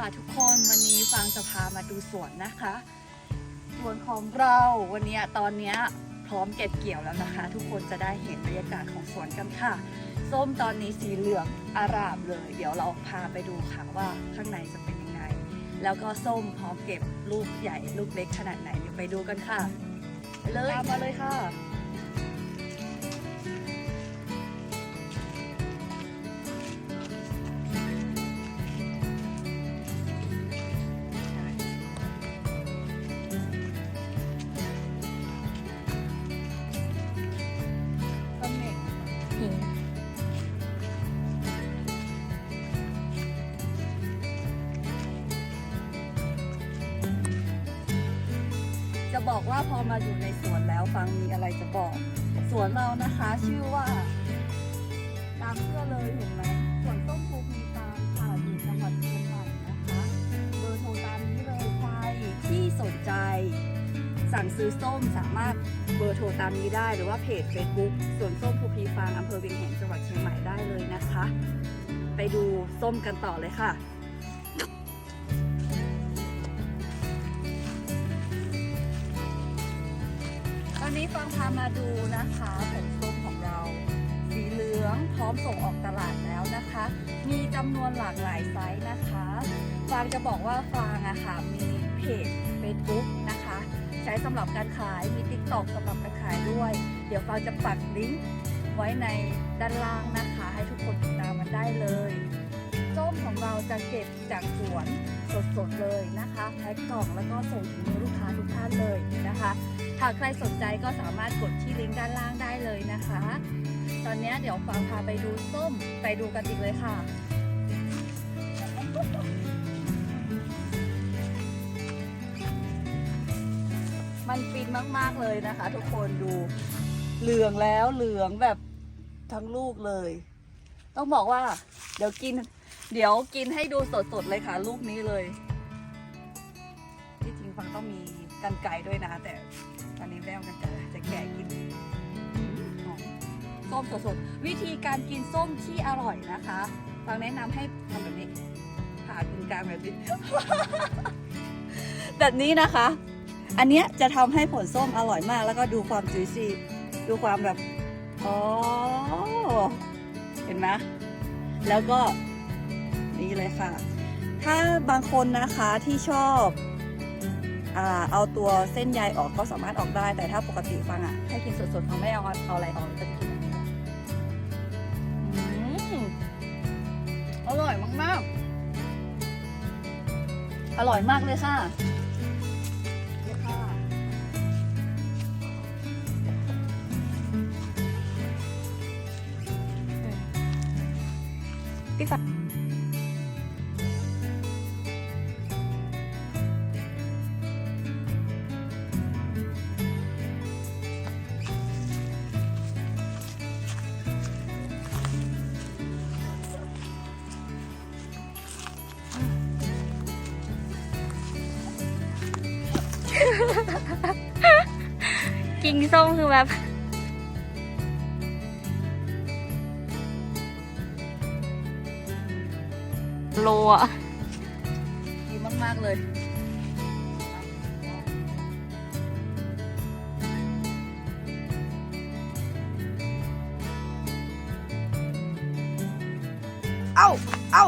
ค่ะทุกคนวันนี้ฟังจะพามาดูสวนนะคะสวนของเราวันนี้ตอนนี้พร้อมเก็บเกี่ยวแล้วนะคะ ทุกคนจะได้เห็นบรรยากาศของสวนกันค่ะ ส้มตอนนี้สีเหลืองอารามเลย เดี๋ยวเราพาไปดูค่ะว่าข้างในจะเป็นยังไง แล้วก็ส้มพร้อมเก็บลูกใหญ่ลูกเล็กขนาดไหนเดี๋ยวไปดูกันค่ะเลยตามมาเลยค่ะ จะบอกว่าพอมาอยู่ในสวนแล้วฟังมีอะไรจะบอกสวนเรานะคะชื่อว่าตามเสื้อเลยเห็นไหมสวนส้มภูมีตามค่ะอยู่จังหวัดเชียงใหม่นะคะเบอร์โทรตามนี้เลยใครที่สนใจ สั่งซื้อส้มสามารถเบอร์โทรตามนี้ได้หรือว่าเพจ Facebook สวนส้มภูพีฟางอำเภอเวียงแหงจังหวัดเชียงใหม่ได้เลยนะคะ ไปดูส้มกันต่อเลยค่ะ ตอนนี้ฟังพามาดูนะคะผลส้มของเรา สีเหลืองพร้อมส่งออกตลาดแล้วนะคะ มีจำนวนหลากหลายไซส์นะคะ ฟางจะบอกว่าฟางอะค่ะมีเพจ Facebook นะคะ ใช้สำหรับการขายมี TikTok สำหรับการขายด้วย เดี๋ยวฟางจะปักลิงก์ไว้ในด้านล่างนะคะ ให้ทุกคนติดตามมันได้เลยส้มของเราจะเก็บจากสวนสดๆเลยนะคะแพ็คกล่องแล้วก็ส่งถึงมือลูกค้าทุกท่านเลย หากใครสนใจก็สามารถกดที่ลิงก์ด้านล่างได้เลยนะคะ ตอนนี้เดี๋ยวฟางพาไปดูส้มไปดูกันอีกเลยค่ะมันฟินมาก ๆ เลยนะคะ ทุกคนดูเหลืองแล้วเหลืองแบบทั้งลูกเลย ต้องบอกว่า เดี๋ยวกิน เดี๋ยวกินให้ดูสด ๆ เลยค่ะ ลูกนี้เลย ที่จริงฟังต้องมีกันไก่ด้วยนะ แต่ ตอนนี้ไม่ได้เอากันไก่จะแกะกินส้มสดๆ วิธีการกินส้มที่อร่อยนะคะฟังแนะนำให้ทำแบบนี้ผ่ากินกลางแบบนี้ แบบนี้นะคะ อันเนี้ยจะทำให้ผลส้มอร่อยมาก แล้วก็ดูความจุยซีดูความแบบอ๋อเห็นไหมแล้วก็นี่เลยค่ะ ถ้าบางคนนะคะที่ชอบ เอาตัวเส้นใยออกก็สามารถออกได้ แต่ถ้าปกติฟังอะให้กินสดๆฟังไม่เอาเอาอะไรออกจะกินแบบนี้อืมอร่อยมากๆ อร่อยมากเลยค่ะนี่ค่ะพี่ฟ้า กิ่งส้มคือแบบ โลอะดีมาก ๆ เลยเอ้าเอ้า